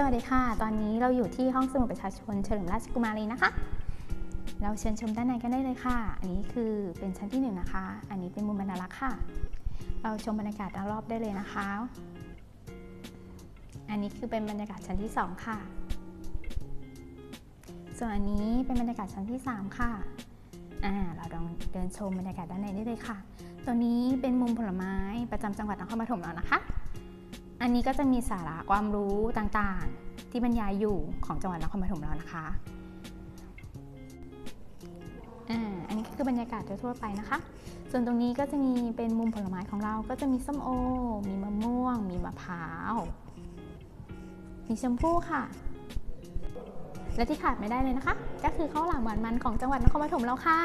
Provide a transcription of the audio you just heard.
สวัสดีค่ะ ตอนนี้เราอยู่ที่ห้องสมุดประชาชนเฉลิมราชกุมารีนะคะ เราเชิญชมด้านในกันได้เลยค่ะ อันนี้คือเป็นชั้นที่หนึ่งนะคะ อันนี้เป็นมุมบรรณารักษ์ค่ะ เราชมบรรยากาศรอบได้เลยนะคะ อันนี้คือเป็นบรรยากาศชั้นที่สองค่ะ ส่วนอันนี้เป็นบรรยากาศชั้นที่สามค่ะ อ่า เราลองเดินชมบรรยากาศด้านในได้เลยค่ะ ตัวนี้เป็นมุมผลไม้ประจำจังหวัดนครปฐมเรานะคะ อันนี้ก็จะมีสาระความรู้ต่างๆ ที่บรรยายอยู่ของจังหวัดนครปฐมเรานะคะอ่าอันนี้ก็คือบรรยากาศทั่วไปนะคะ ส่วนตรงนี้ก็จะมีเป็นมุมผลไม้ของเรา ก็จะมีส้มโอ มีมะม่วง มีมะพร้าว มีชมพู่ค่ะ และที่ขาดไม่ได้เลยนะคะ ก็คือข้าวหลามหวานมันของจังหวัดนครปฐมเราค่ะ